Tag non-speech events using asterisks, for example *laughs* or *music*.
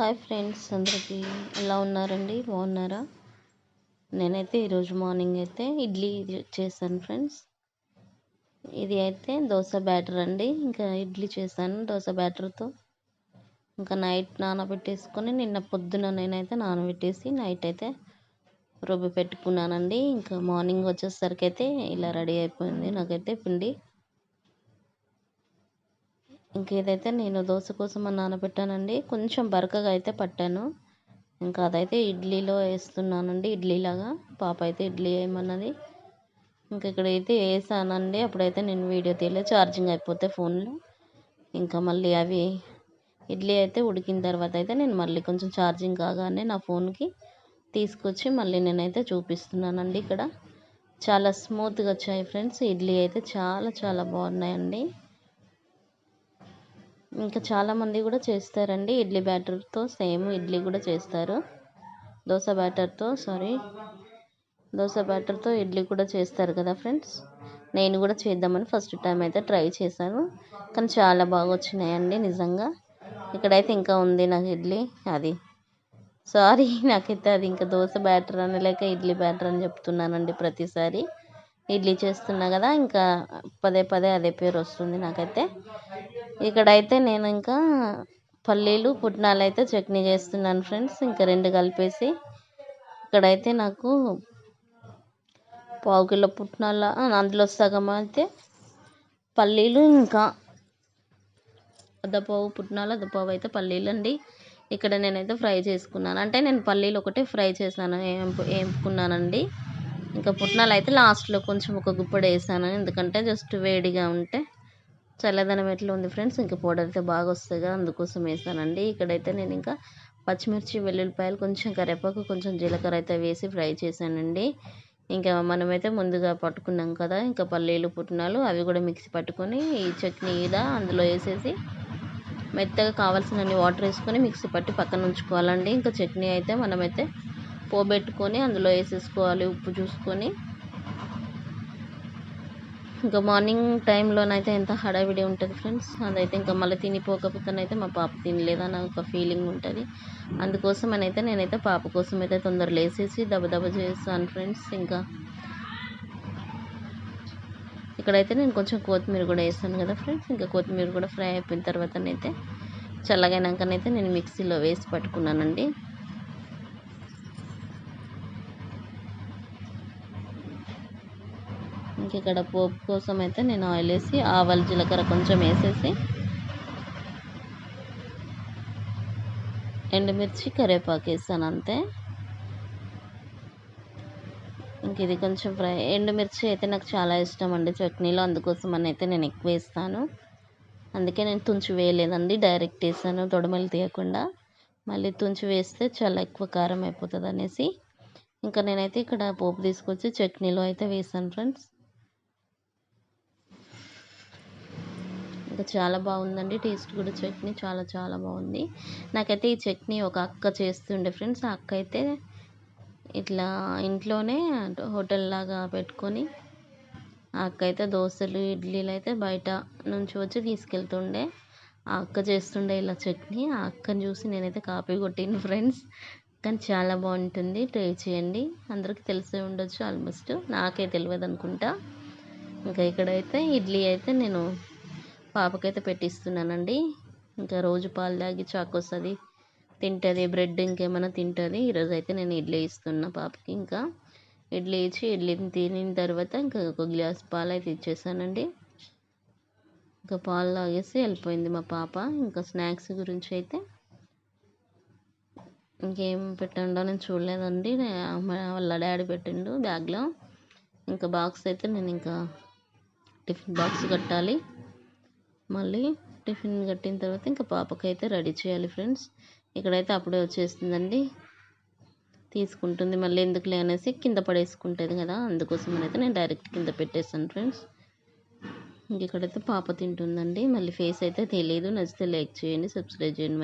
Hi friends అందరికీ ఎలా ఉన్నారండి? బాగున్నారా? నేనైతే ఈరోజు మార్నింగ్ అయితే ఇడ్లీ చేశాను ఫ్రెండ్స్. ఇది అయితే దోశ బ్యాటర్ అండి. ఇంకా ఇడ్లీ చేశాను దోశ బ్యాటర్తో. ఇంకా నైట్ నానబెట్టేసుకొని నిన్న పొద్దున నేనైతే నానబెట్టేసి నైట్ అయితే రుబ్బి పెట్టుకున్నానండి. ఇంకా మార్నింగ్ వచ్చేసరికి అయితే ఇలా రెడీ అయిపోయింది నాకైతే పిండి. ఇంకేదైతే నేను దోశ కోసం నానబెట్టానండి కొంచెం బరకగా అయితే పట్టాను. ఇంకా అదైతే ఇడ్లీలో వేస్తున్నానండి. ఇడ్లీలాగా పాప అయితే ఇడ్లీ వేయమన్నది. ఇంకా ఇక్కడైతే వేసానండి. అప్పుడైతే నేను వీడియో తీయలేదు ఛార్జింగ్ అయిపోతే ఫోన్లో. ఇంకా మళ్ళీ అవి ఇడ్లీ అయితే ఉడికిన తర్వాత అయితే నేను మళ్ళీ కొంచెం ఛార్జింగ్ కాగానే నా ఫోన్కి తీసుకొచ్చి మళ్ళీ నేనైతే చూపిస్తున్నానండి ఇక్కడ. చాలా స్మూత్గా వచ్చాయి ఫ్రెండ్స్. ఇడ్లీ అయితే చాలా చాలా బాగున్నాయండి. ఇంకా చాలామంది కూడా చేస్తారండి. ఇడ్లీ బ్యాటర్తో సేమ్ ఇడ్లీ కూడా చేస్తారు. దోశ బ్యాటర్తో సారీ దోశ బ్యాటర్తో ఇడ్లీ కూడా చేస్తారు కదా ఫ్రెండ్స్? నేను కూడా చేద్దామని ఫస్ట్ టైం అయితే ట్రై చేశాను. కానీ చాలా బాగా వచ్చినాయండి నిజంగా. ఇక్కడైతే ఇంకా ఉంది నాకు ఇడ్లీ అది. సారీ *laughs* నాకైతే అది ఇంకా దోశ బ్యాటర్ అని లేక ఇడ్లీ బ్యాటర్ అని చెప్తున్నానండి ప్రతిసారి. ఇడ్లీ చేస్తున్నా కదా ఇంకా పదే పదే అదే పేరు వస్తుంది నాకైతే. ఇక్కడైతే నేను ఇంకా పల్లీలు పుట్నాలు అయితే చట్నీ చేస్తున్నాను ఫ్రెండ్స్. ఇంకా రెండు కలిపేసి ఇక్కడైతే నాకు పావు కిలో పుట్నాల అందులో సగం అయితే పల్లీలు ఇంకా అద్దపావు పుట్నాలు అద్దపావు అయితే పల్లీలు అండి ఇక్కడ నేనైతే ఫ్రై చేసుకున్నాను. అంటే నేను పల్లీలు ఒకటే ఫ్రై చేశాను వేపుకున్నానండి ఇంకా పుట్నాలు అయితే లాస్ట్లో కొంచెం ఒక గుప్పడి వేసాను ఎందుకంటే జస్ట్ వేడిగా ఉంటే చల్లదనం ఎట్లా ఉంది ఫ్రెండ్స్? ఇంకా పౌడర్ అయితే బాగా వస్తుందిగా అందుకోసం వేసానండి. ఇక్కడైతే నేను ఇంకా పచ్చిమిర్చి వెల్లుల్లిపాయలు కొంచెం కరివేపాకు కొంచెం జీలకర్ర అయితే వేసి ఫ్రై చేశానండి. ఇంకా మనమైతే ముందుగా పట్టుకున్నాం కదా ఇంకా పల్లీలు పుట్నాలు అవి కూడా మిక్సీ పట్టుకొని ఈ చట్నీ ఇదా అందులో వేసేసి మెత్తగా కావాల్సినన్ని వాటర్ వేసుకొని మిక్సీ పట్టి పక్కన ఉంచుకోవాలండి. ఇంకా చట్నీ అయితే మనమైతే పోబెట్టుకొని అందులో వేసేసుకోవాలి ఉప్పు చూసుకొని. ఇంకా మార్నింగ్ టైంలోనైతే ఎంత హడావిడి ఉంటుంది ఫ్రెండ్స్. అదైతే ఇంకా మళ్ళీ తినిపోకపోతేనైతే మా పాప తినలేదని ఒక ఫీలింగ్ ఉంటుంది. అందుకోసం అయితే నేనైతే పాప కోసం అయితే తొందరగా లేసేసి దబదబ చేస్తాను ఫ్రెండ్స్. ఇంకా ఇక్కడైతే నేను కొంచెం కొత్తిమీర కూడా వేస్తాను కదా ఫ్రెండ్స్. ఇంకా కొత్తిమీర కూడా ఫ్రై అయిపోయిన తర్వాతనైతే చల్లగైనాకనైతే నేను మిక్సీలో వేసి పట్టుకున్నానండి. ఇంక ఇక్కడ పోపు కోసం అయితే నేను ఆయిల్ వేసి ఆవాలు జీలకర్ర కొంచెం వేసేసి ఎండుమిర్చి కరివేపాకు వేసాను అంతే. ఇంక ఇది కొంచెం ఫ్రై ఎండుమిర్చి అయితే నాకు చాలా ఇష్టం అండి చట్నీలో అందుకోసం అని అయితే నేను ఎక్కువ వేస్తాను. అందుకే నేను తుంచి వేయలేదండి డైరెక్ట్ వేసాను తొడమలు తీయకుండా. మళ్ళీ తుంచి వేస్తే చాలా ఎక్కువ కారం అయిపోతుంది అనేసి ఇంకా నేనైతే ఇక్కడ పోపు తీసుకొచ్చి చట్నీలో అయితే వేసాను ఫ్రెండ్స్. ఇంకా చాలా బాగుందండి. టేస్ట్ కూడా చట్నీ చాలా చాలా బాగుంది. నాకైతే ఈ చట్నీ ఒక అక్క చేస్తుండే ఫ్రెండ్స్. ఆ అక్క అయితే ఇట్లా ఇంట్లోనే హోటల్ లాగా పెట్టుకొని ఆ అక్క అయితే దోశలు ఇడ్లీలు అయితే బయట నుంచి వచ్చి తీసుకెళ్తుండే. ఆ అక్క చేస్తుండే ఇలా చట్నీ. ఆ అక్కని చూసి నేనైతే కాపీ కొట్టిన ఫ్రెండ్స్. కానీ చాలా బాగుంటుంది. ట్రై చేయండి. అందరికీ తెలిసే ఉండొచ్చు ఆల్మోస్ట్. నాకే తెలియదు అనుకుంటా ఇంకా ఇక్కడైతే ఇడ్లీ అయితే నేను పాపకైతే పెట్టిస్తున్నానండి. ఇంకా రోజు పాలు తాగి చాకు వస్తుంది తింటుంది బ్రెడ్ ఇంకేమైనా తింటుంది. ఈరోజు అయితే నేను ఇడ్లీ ఇస్తున్నా పాపకి ఇంకా. ఇడ్లీ ఇచ్చి ఇడ్లీ తినిన తర్వాత ఇంకా ఒక గ్లాస్ పాలు అయితే ఇచ్చేసానండి. ఇంకా పాలు తాగేసి వెళ్ళిపోయింది మా పాప. ఇంకా స్నాక్స్ గురించి అయితే ఇంకేం పెట్టండో నేను చూడలేదండి. వాళ్ళ డాడీ పెట్టిండు బ్యాగ్లో. ఇంకా బాక్స్ అయితే నేను ఇంకా టిఫిన్ బాక్స్ కట్టాలి. మళ్ళీ టిఫిన్ కట్టిన తర్వాత ఇంకా పాపకైతే రెడీ చేయాలి ఫ్రెండ్స్. ఇక్కడైతే అప్పుడే వచ్చేస్తుందండి. తీసుకుంటుంది మళ్ళీ ఎందుకులే అనేసి కింద పడేసుకుంటుంది కదా అందుకోసం అయితే నేను డైరెక్ట్ కింద పెట్టేస్తాను ఫ్రెండ్స్. ఇంక ఇక్కడైతే పాప తింటుందండి. మళ్ళీ ఫేస్ అయితే తెలియదు నచ్చితే లైక్ చేయండి సబ్స్క్రైబ్ చేయండి.